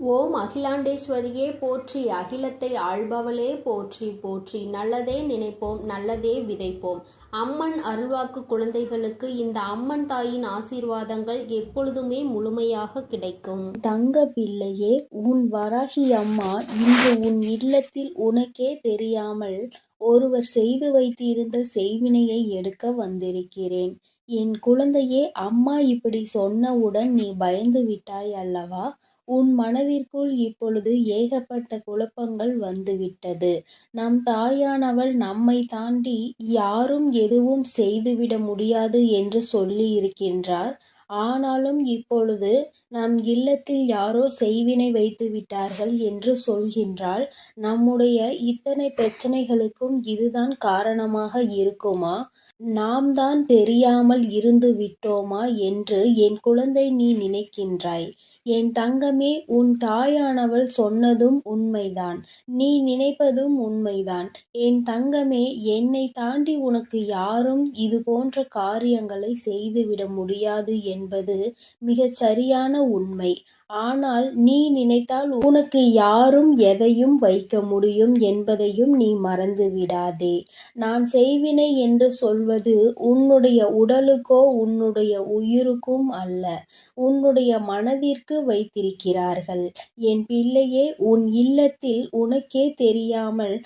ஓம் அகிலாண்டேஸ்வரியே போற்றி. அகிலத்தை ஆள்பவளே போற்றி போற்றி. நல்லதே நினைப்போம் நல்லதே விதைப்போம். அம்மன் அருள்வாக்கு குழந்தைகளுக்கு இந்த அம்மன் தாயின் ஆசீர்வாதங்கள் எப்பொழுதுமே முழுமையாக கிடைக்கும். தங்க பிள்ளையே உன் வராகி அம்மா இன்று உன் இல்லத்தில் உனக்கே தெரியாமல் ஒருவர் செய்து வைத்திருந்த செய்வினையை எடுக்க வந்திருக்கிறேன். என் குழந்தையே அம்மா இப்படி சொன்னவுடன் நீ பயந்து விட்டாய் அல்லவா? உன் மனதிற்குள் இப்பொழுது ஏகப்பட்ட குழப்பங்கள் வந்துவிட்டது. நம் தாயானவள் நம்மை தாண்டி யாரும் எதுவும் செய்துவிட முடியாது என்று சொல்லி இருக்கின்றார் ஆனாலும் இப்பொழுது நம் இல்லத்தில் யாரோ செய்வினை வைத்து விட்டார்கள் என்று சொல்கின்றாள். நம்முடைய இத்தனை பிரச்சனைகளுக்கும் இதுதான் காரணமாக இருக்குமா? நாம் தான் தெரியாமல் இருந்து விட்டோமா என்று என் குழந்தை நீ நினைக்கின்றாய். என் தங்கமே உன் தாயானவள் சொன்னதும் உண்மைதான். நீ நினைப்பதும் உண்மைதான். என் தங்கமே என்னை தாண்டி உனக்கு யாரும் இது போன்ற காரியங்களை செய்துவிட முடியாது என்பது மிகச் சரியான உண்மை. ஆனால் நீ நினைத்தால் உனக்கு யாரும் எதையும் வைக்க முடியும் என்பதையும் நீ மறந்து விடாதே நான் செய்வினை என்று சொல்வது உன்னுடைய உடலுக்கோ உன்னுடைய உயிருக்கும் அல்ல உன்னுடைய மனதிற்கு வைத்திருக்கிறார்கள். என் பிள்ளையே உன் இல்லத்தில் உனக்கே தெரியாமல்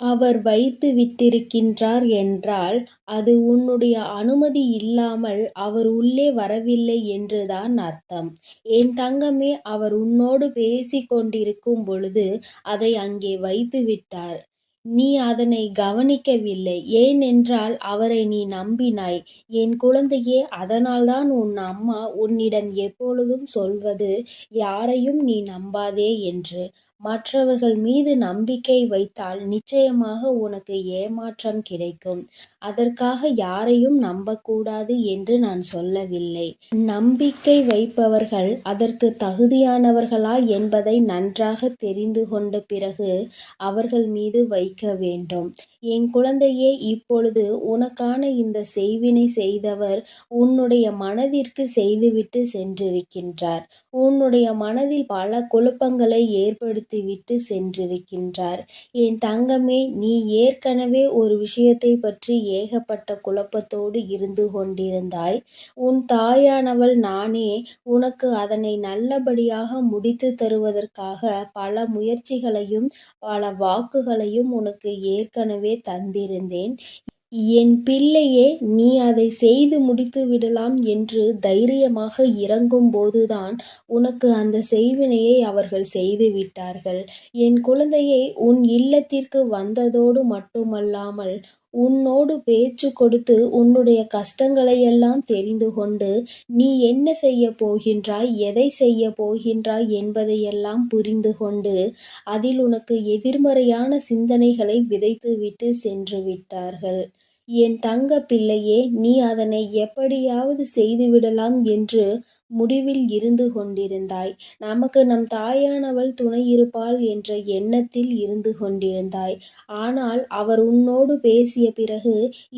அவர் வைத்து விட்டிருக்கின்றார் என்றால் அது உன்னுடைய அனுமதி இல்லாமல் அவர் உள்ளே வரவில்லை என்றுதான் அர்த்தம். என் தங்கமே அவர் உன்னோடு பேசி கொண்டிருக்கும் பொழுது அதை அங்கே வைத்து விட்டார். நீ அதனை கவனிக்கவில்லை. ஏனென்றால் அவரை நீ நம்பினாய். என் குழந்தையே அதனால்தான் உன் அம்மா உன்னிடம் எப்பொழுதும் சொல்வது யாரையும் நீ நம்பாதே என்று. மற்றவர்கள் மீது நம்பிக்கை வைத்தால் நிச்சயமாக உனக்கு ஏமாற்றம் கிடைக்கும். அதற்காக யாரையும் நம்பக்கூடாது என்று நான் சொல்லவில்லை. நம்பிக்கை வைப்பவர்கள் அதற்கு தகுதியானவர்களா என்பதை நன்றாக தெரிந்து கொண்ட பிறகு அவர்கள் மீது வைக்க வேண்டும். என் குழந்தையே இப்பொழுது உனக்கான இந்த செய்வினை செய்தவர் உன்னுடைய மனதிற்கு செய்துவிட்டு சென்றிருக்கின்றார். உன்னுடைய மனதில் பல குழப்பங்களை விட்டு சென்றிருக்கின்றார். என் தங்கமே நீ ஏற்கனவே ஒரு விஷயத்தை பற்றி ஏகப்பட்ட குழப்பத்தோடு இருந்து கொண்டிருந்தாய். உன் தாயானவள் நானே உனக்கு அதனை நல்லபடியாக முடித்து தருவதற்காக பல முயற்சிகளையும் பல வாக்குகளையும் உனக்கு ஏற்கனவே தந்திருந்தேன். என் பிள்ளையே நீ அதை செய்து முடித்து விடலாம் என்று தைரியமாக இறங்கும் போதுதான் உனக்கு அந்த செய்வினையை அவர்கள் செய்து விட்டார்கள். என் குழந்தையை உன் இல்லத்திற்கு வந்ததோடு மட்டுமல்லாமல் உன்னோடு பேச்சு கொடுத்து உன்னுடைய கஷ்டங்களையெல்லாம் தெரிந்து கொண்டு நீ என்ன செய்ய போகின்றாய் எதை செய்ய போகின்றாய் என்பதையெல்லாம் புரிந்து கொண்டு அதில் உனக்கு எதிர்மறையான சிந்தனைகளை விதைத்துவிட்டு சென்று விட்டார்கள். என் தங்க பிள்ளையே நீ அதனை எப்படியாவது செய்துவிடலாம் என்று முடிவில் இருந்து கொண்டிருந்தாய். நமக்கு நம் தாயானவள் துணை இருப்பாள் என்ற எண்ணத்தில் இருந்து கொண்டிருந்தாய். ஆனால் அவர் உன்னோடு பேசிய பிறகு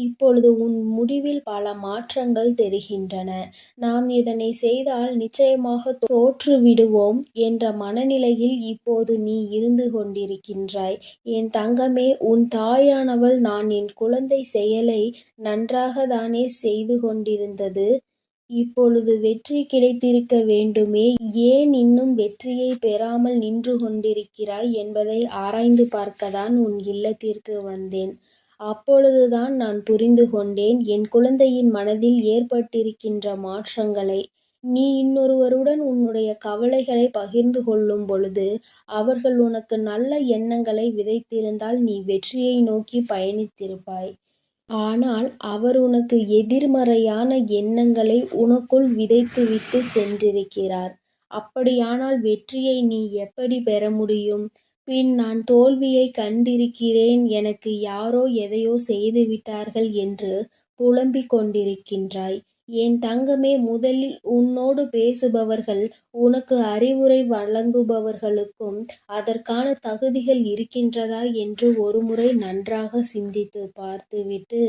இப்பொழுது உன் முடிவில் பல மாற்றங்கள் தெரிகின்றன. நாம் இதனை செய்தால் நிச்சயமாக தோற்றுவிடுவோம் என்ற மனநிலையில் இப்போது நீ இருந்து கொண்டிருக்கின்றாய். என் தங்கமே உன் தாயானவள் நான் என் குழந்தை செயலை நன்றாக தானே செய்து கொண்டிருந்தது. இப்பொழுது வெற்றி கிடைத்திருக்க வேண்டுமே ஏன் இன்னும் வெற்றியை பெறாமல் நின்று கொண்டிருக்கிறாய் என்பதை ஆராய்ந்து பார்க்கத்தான் உன் இல்லத்திற்கு வந்தேன். அப்பொழுதுதான் நான் புரிந்து கொண்டேன் என் குழந்தையின் மனதில் ஏற்பட்டிருக்கின்ற மாற்றங்களை. நீ இன்னொருவருடன் உன்னுடைய கவலைகளை பகிர்ந்து கொள்ளும் பொழுது அவர்கள் உனக்கு நல்ல எண்ணங்களை விதைத்திருந்தால் நீ வெற்றியை நோக்கி பயணித்திருப்பாய். ஆனால் அவர் உனக்கு எதிர்மறையான எண்ணங்களை உனக்குள் விதைத்துவிட்டு சென்றிருக்கிறார். அப்படியானால் வெற்றியை நீ எப்படி பெற முடியும்? பின் நான் தோல்வியை கண்டிருக்கிறேன். எனக்கு யாரோ எதையோ செய்துவிட்டார்கள் என்று புலம்பிக் கொண்டிருக்கின்றாய். என் தங்கமே முதலில் உன்னோடு பேசுபவர்கள் உனக்கு அறிவுரை வழங்குபவர்களுக்கும் அதற்கான தகுதிகள் இருக்கின்றதா என்று ஒருமுறை நன்றாக சிந்தித்து பார்த்துவிட்டு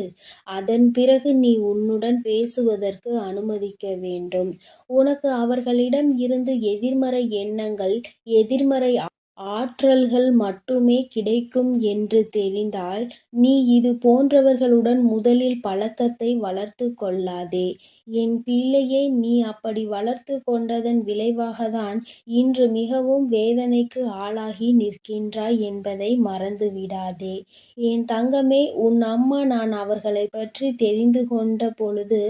அதன் பிறகு நீ உன்னுடன் பேசுவதற்கு அனுமதிக்க வேண்டும். உனக்கு அவர்களிடம் இருந்து எதிர்மறை எண்ணங்கள் எதிர்மறை ஆற்றல்கள் மட்டுமே கிடைக்கும் என்று தெரிந்தால் நீ இது போன்றவர்களுடன் முதலில் பழக்கத்தை வளர்த்து கொள்ளாதே. என் பிள்ளையை நீ அப்படி வளர்த்து கொண்டதன் விளைவாகத்தான் இன்று மிகவும் வேதனைக்கு ஆளாகி நிற்கின்றாய் என்பதை மறந்து விடாதே என் தங்கமே உன் அம்மா நான் அவர்களை பற்றி தெரிந்து கொண்ட பொழுது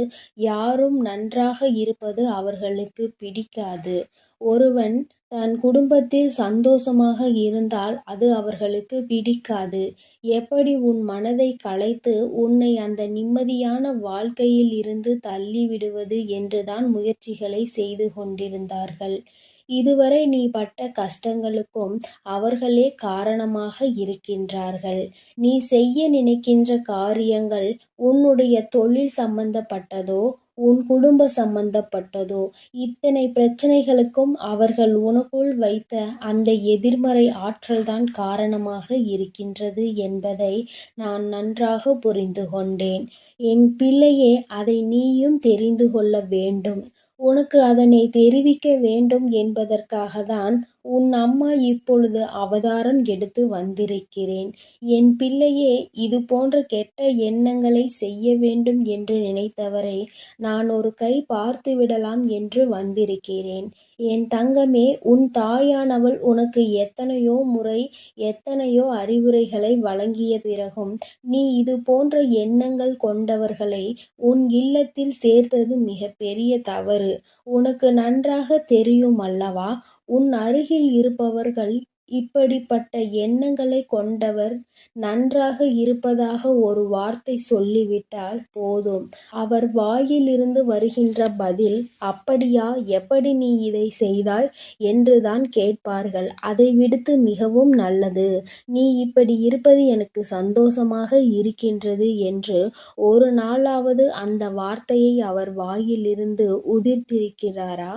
யாரும் நன்றாக இருப்பது அவர்களுக்கு பிடிக்காது. ஒருவன் தன் குடும்பத்தில் சந்தோஷமாக இருந்தால் அது அவர்களுக்கு பிடிக்காது. எப்படி உன் மனதை கலைத்து உன்னை அந்த நிம்மதியான வாழ்க்கையில் இருந்து தள்ளிவிடுவது என்றுதான் முயற்சிகளை செய்து கொண்டிருந்தார்கள். இதுவரை நீ பட்ட கஷ்டங்களுக்கும் அவர்களே காரணமாக இருக்கின்றார்கள். நீ செய்ய நினைக்கின்ற காரியங்கள் உன்னுடைய தொழில் சம்பந்தப்பட்டதோ உன் குடும்ப சம்பந்தப்பட்டதோ இத்தனை பிரச்சனைகளுக்கும் அவர்கள் உனக்குள் வைத்த அந்த எதிர்மறை ஆற்றல்தான் காரணமாக இருக்கின்றது என்பதை நான் நன்றாக புரிந்து கொண்டேன். என் பிள்ளையே அதை நீயும் தெரிந்து கொள்ள வேண்டும். உனக்கு அதனை தெரிவிக்க வேண்டும் என்பதற்காகத்தான் உன் அம்மா இப்பொழுது அவதாரம் எடுத்து வந்திருக்கிறேன். என் பிள்ளையே இது போன்ற கெட்ட எண்ணங்களை செய்ய வேண்டும் என்று நினைத்தவரை நான் ஒரு கை பார்த்து விடலாம் என்று வந்திருக்கிறேன். என் தங்கமே உன் தாயானவள் உனக்கு எத்தனையோ முறை எத்தனையோ அறிவுரைகளை வழங்கிய பிறகும் நீ இது போன்ற எண்ணங்கள் கொண்டவர்களை உன் இல்லத்தில் சேர்த்தது மிக பெரிய தவறு. உனக்கு நன்றாக தெரியும் அல்லவா? உன் அருகில் இருப்பவர்கள் இப்படிப்பட்ட எண்ணங்களை கொண்டவர் நன்றாக இருப்பதாக ஒரு வார்த்தை சொல்லிவிட்டால் போதும். அவர் வாயிலிருந்து வருகின்ற பதில் அப்படியா எப்படி நீ இதை செய்தாய்? என்றுதான் கேட்பார்கள். அதை விடுத்து மிகவும் நல்லது. நீ இப்படி இருப்பது எனக்கு சந்தோஷமாக இருக்கின்றது என்று ஒரு நாளாவது அந்த வார்த்தையை அவர் வாயிலிருந்து உதிர்த்திருக்கிறாரா?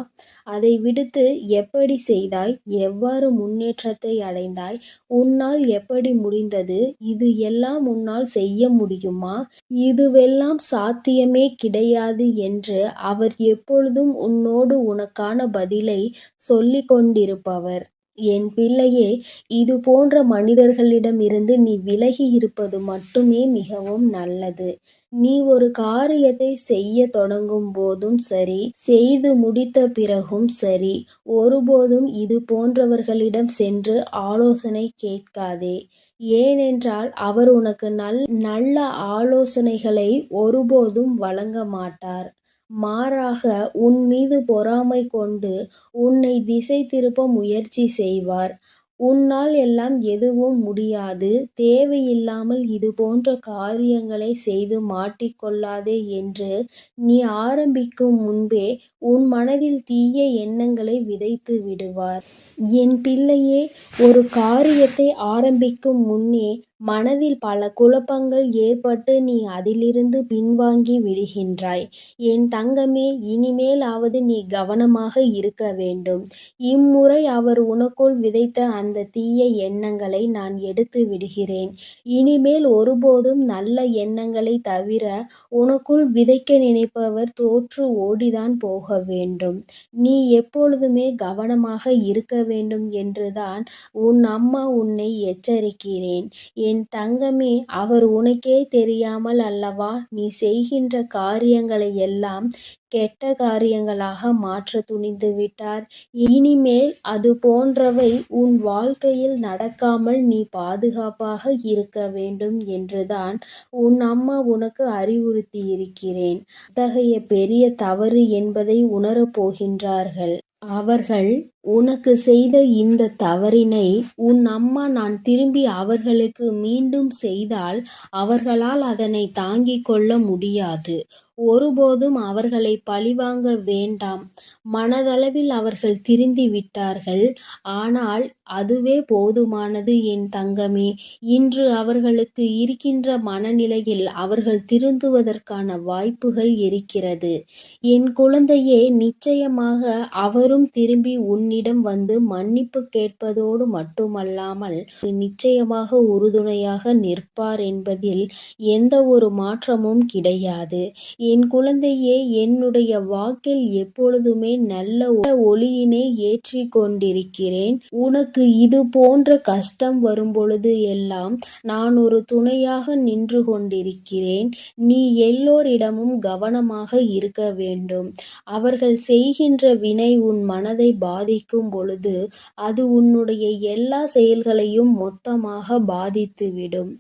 அதை விடுத்து எப்படி செய்தாய்? எவ்வாறு முன்னேற்ற முன்னேற்றத்தை அடைந்தாய். உன்னால் எப்படி முடிந்தது? இது எல்லாம் உன்னால் செய்ய முடியுமா? இதுவெல்லாம் சாத்தியமே கிடையாது என்று அவர் எப்பொழுதும் உன்னோடு உனக்கான பதிலை சொல்லிக் கொண்டிருப்பவர் என் பிள்ளையே இது போன்ற மனிதர்களிடமிருந்து நீ விலகி இருப்பது மட்டுமே மிகவும் நல்லது. நீ ஒரு காரியத்தை செய்ய தொடங்கும் போதும் சரி செய்து முடித்த பிறகும் சரி ஒருபோதும் இது போன்றவர்களிடம் சென்று ஆலோசனை கேட்காதே. ஏனென்றால் அவர் உனக்கு நல் நல்ல ஆலோசனைகளை ஒருபோதும் வழங்க மாட்டார். மாறாக உன் மீது பொறாமை கொண்டு உன்னை திசை திருப்ப முயற்சி செய்வார். உன்னால் எல்லாம் எதுவும் முடியாது. தேவையில்லாமல் இது போன்ற காரியங்களை செய்து மாட்டிக்கொள்ளாதே என்று நீ ஆரம்பிக்கும் முன்பே உன் மனதில் தீய எண்ணங்களை விதைத்து விடுவார். என் பிள்ளையே ஒரு காரியத்தை ஆரம்பிக்கும் முன்னே மனதில் பல குழப்பங்கள் ஏற்பட்டு நீ அதிலிருந்து பின்வாங்கி விடுகின்றாய். என் தங்கமே இனிமேலாவது நீ கவனமாக இருக்க வேண்டும். இம்முறை அவர் உனக்குள் விதைத்த அந்த தீய எண்ணங்களை நான் எடுத்து விடுகிறேன். இனிமேல் ஒருபோதும் நல்ல எண்ணங்களை தவிர உனக்குள் விதைக்க நினைப்பவர் தோற்று ஓடிதான் போக வேண்டும். நீ எப்பொழுதுமே கவனமாக இருக்க வேண்டும் என்றுதான் உன் அம்மா உன்னை எச்சரிக்கிறேன். என் தங்கமே அவர் உனக்கே தெரியாமல் அல்லவா? நீ செய்கின்ற காரியங்களை எல்லாம் கெட்ட காரியங்களாக மாற்ற துணிந்து விட்டார். இனிமேல் அது போன்றவை உன் வாழ்க்கையில் நடக்காமல் நீ பாதுகாப்பாக இருக்க வேண்டும் என்றுதான் உன் அம்மா உனக்கு அறிவுறுத்தி இருக்கிறேன் அத்தகைய பெரிய தவறு என்பதை உணரப் போகின்றார்கள். அவர்கள் உனக்கு செய்த இந்த தவறினை உன் அம்மா நான் திரும்பி அவர்களுக்கு மீண்டும் செய்தால் அவர்களால் அதனை தாங்கிக் கொள்ள முடியாது. ஒருபோதும் அவர்களை பழிவாங்க வேண்டாம். மனதளவில் அவர்கள் திருந்தி விட்டார்கள். ஆனால் அதுவே போதுமானது என் தங்கமே. இன்று அவர்களுக்கு இருக்கின்ற மனநிலையில் அவர்கள் திருந்துவதற்கான வாய்ப்புகள் இருக்கிறது. என் குழந்தையே நிச்சயமாக அவரும் திரும்பி உன்னிடம் வந்து மன்னிப்பு கேட்பதோடு மட்டுமல்லாமல் நிச்சயமாக உறுதுணையாக நிற்பார் என்பதில் எந்த ஒரு மாற்றமும் கிடையாது. என் குழந்தையே என்னுடைய வாக்கில் எப்பொழுதுமே நல்ல ஒளியினை ஏற்றி கொண்டிருக்கிறேன் உனக்கு இது போன்ற கஷ்டம் வரும்பொழுது எல்லாம் நான் ஒரு துணையாக நின்று கொண்டிருக்கிறேன். நீ எல்லோரிடமும் கவனமாக இருக்க வேண்டும். அவர்கள் செய்கின்ற வினை உன் மனதை பாதிக்கும் பொழுது அது உன்னுடைய எல்லா செயல்களையும் மொத்தமாக பாதித்துவிடும்.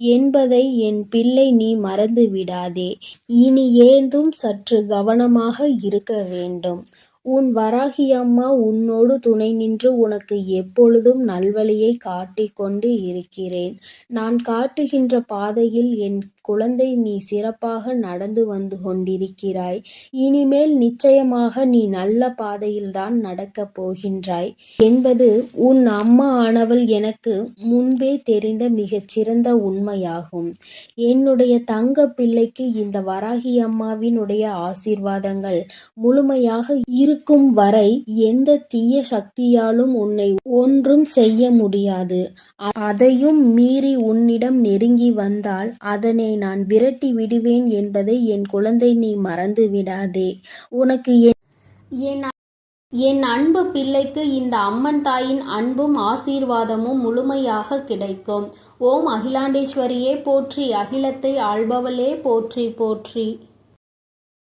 என்பதை என் பிள்ளை நீ மறந்து விடாதே இனி ஏந்தும் சற்று கவனமாக இருக்க வேண்டும். உன் வராகி அம்மா உன்னோடு துணை நின்று உனக்கு எப்பொழுதும் நல்வழியை காட்டிக் கொண்டு இருக்கிறேன். நான் காட்டுகின்ற பாதையில் என் குழந்தை நீ சிறப்பாக நடந்து வந்து கொண்டிருக்கிறாய். இனிமேல் நிச்சயமாக நீ நல்ல பாதையில்தான் நடக்கப் போகின்றாய் என்பது உன் அம்மா ஆனவள் எனக்கு முன்பே தெரிந்த மிகச் சிறந்த உண்மையாகும். என்னுடைய தங்க பிள்ளைக்கு இந்த வராகி அம்மாவினுடைய ஆசீர்வாதங்கள் முழுமையாக இருக்கும் வரை எந்த தீய சக்தியாலும் உன்னை ஒன்றும் செய்ய முடியாது. அதையும் மீறி உன்னிடம் நெருங்கி வந்தால் அதனை நான் விரட்டி விடுவேன் என்பதை என் குழந்தை நீ மறந்து விடாதே. உனக்கு என் என் என் அன்பு பிள்ளைக்கு இந்த அம்மன் தாயின் அன்பும் ஆசீர்வாதமும் முழுமையாக கிடைக்கும். ஓம் அகிலாண்டேஸ்வரியே போற்றி அகிலத்தை ஆள்பவளே போற்றி போற்றி.